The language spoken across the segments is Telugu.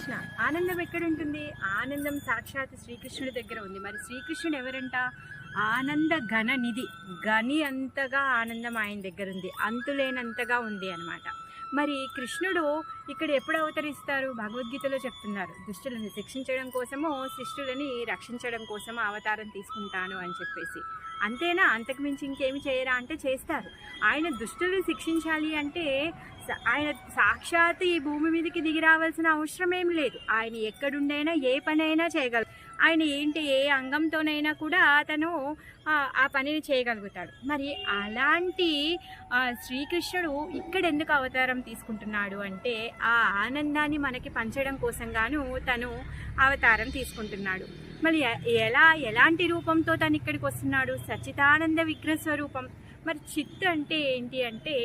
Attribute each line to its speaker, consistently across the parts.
Speaker 1: కృష్ణ ఆనందం ఎక్కడ ఉంటుంది ఆనందం సాక్షాత్ శ్రీకృష్ణుడి దగ్గర ఉంది. మరి శ్రీకృష్ణుడు ఎవరంట? ఆనంద ఘన నిధి. గని అంతగా ఆనందం ఆయన దగ్గర ఉంది. అంతులేనంతగా ఉంది అనమాట మరి కృష్ణుడు ఇక్కడ ఎప్పుడు అవతరిస్తారు? భగవద్గీతలో చెప్తున్నారు. దుష్టులను శిక్షించడం కోసమో శిష్టులని రక్షించడం కోసమో అవతారం తీసుకుంటాను అని చెప్పేసి. అంతేనా? అంతకుమించి ఇంకేమి చేయరా అంటే చేస్తారు. ఆయన దుష్టులను శిక్షించాలి అంటే ఆయన సాక్షాత్ ఈ భూమి మీదకి దిగి రావాల్సిన అవసరం ఏం లేదు. ఆయన ఎక్కడుండైనా ఏ పనైనా చేయగలరు ఆయన ఏంటి ఏ అంగంతోనైనా కూడా అతను ఆ, పనిని చేయగలుగుతాడు. మరి అలాంటి శ్రీకృష్ణుడు ఇక్కడ ఎందుకు అవతారం తీసుకుంటున్నాడు అంటే ఆ ఆనందాన్ని మనకి పంచడం కోసం గాను తను అవతారం తీసుకుంటున్నాడు. మరి ఎలా ఎలాంటి రూపంతో తను ఇక్కడికి వస్తున్నాడు? సచ్చితానంద విగ్రహ స్వరూపం. మరి చిత్ అంటే ఏంటి అంటే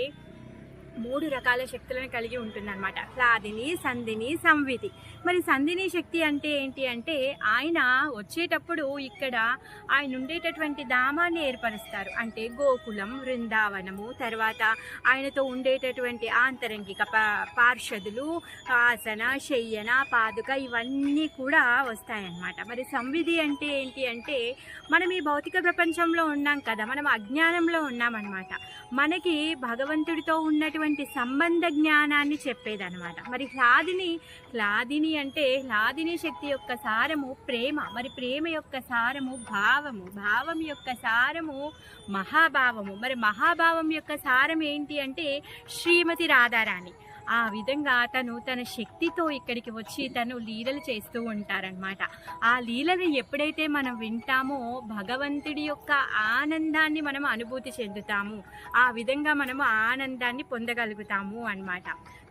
Speaker 1: మూడు రకాల శక్తులను కలిగి ఉంటుందన్నమాట. హ్లాదిని సంధిని సంవిధి. మరి సంధిని శక్తి అంటే ఏంటి అంటే ఆయన వచ్చేటప్పుడు ఇక్కడ ఆయన ఉండేటటువంటి ధామాన్ని ఏర్పరుస్తారు. అంటే గోకులం బృందావనము తర్వాత ఆయనతో ఉండేటటువంటి ఆంతరంగిక పా- పార్షదులు ఆసన శయ్యన పాదుక ఇవన్నీ కూడా వస్తాయన్నమాట. మరి సంవిధి అంటే ఏంటి అంటే మనం ఈ భౌతిక ప్రపంచంలో ఉన్నాం కదా మనం అజ్ఞానంలో ఉన్నామన్నమాట. మనకి భగవంతుడితో ఉన్నటువంటి సంబంధ జ్ఞానాన్ని చెప్పేదన్నమాట. మరి హ్లాదిని హ్లాదిని అంటే హ్లాదిని శక్తి యొక్క సారము ప్రేమ. మరి ప్రేమ యొక్క సారము భావము. భావం యొక్క సారము మహాభావము. మరి మహాభావం యొక్క సారం ఏంటి అంటే శ్రీమతి రాధారాణి. ఆ విధంగా తను తన శక్తితో ఇక్కడికి వచ్చి తను లీలలు చేస్తూ ఉంటారనమాట ఆ లీలను ఎప్పుడైతే మనం వింటామో భగవంతుడి యొక్క ఆనందాన్ని మనం అనుభూతి చెందుతాము. ఆ విధంగా మనము ఆనందాన్ని పొందగలుగుతాము అనమాట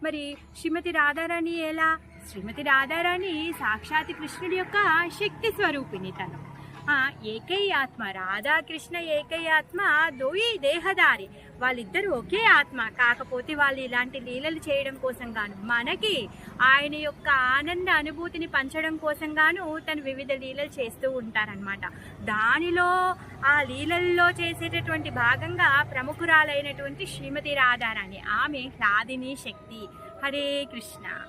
Speaker 1: మరి శ్రీమతి రాధారాణి ఎలా? శ్రీమతి రాధారాణి సాక్షాత్ కృష్ణుడి యొక్క శక్తి స్వరూపిణి తను. ఏకై ఆత్మ రాధాకృష్ణ ఏకై ఆత్మ దోయి దేహదారి వాళ్ళిద్దరూ ఒకే ఆత్మ. కాకపోతే వాళ్ళు ఇలాంటి లీలలు చేయడం కోసం గాను మనకి ఆయన యొక్క ఆనంద అనుభూతిని పంచడం కోసం గాను తను వివిధ లీలలు చేస్తూ ఉంటారనమాట దానిలో ఆ లీలల్లో చేసేటటువంటి భాగంగా ప్రముఖురాలైనటువంటి శ్రీమతి రాధారాణి. ఆమె రాధిని శక్తి. హరే కృష్ణ.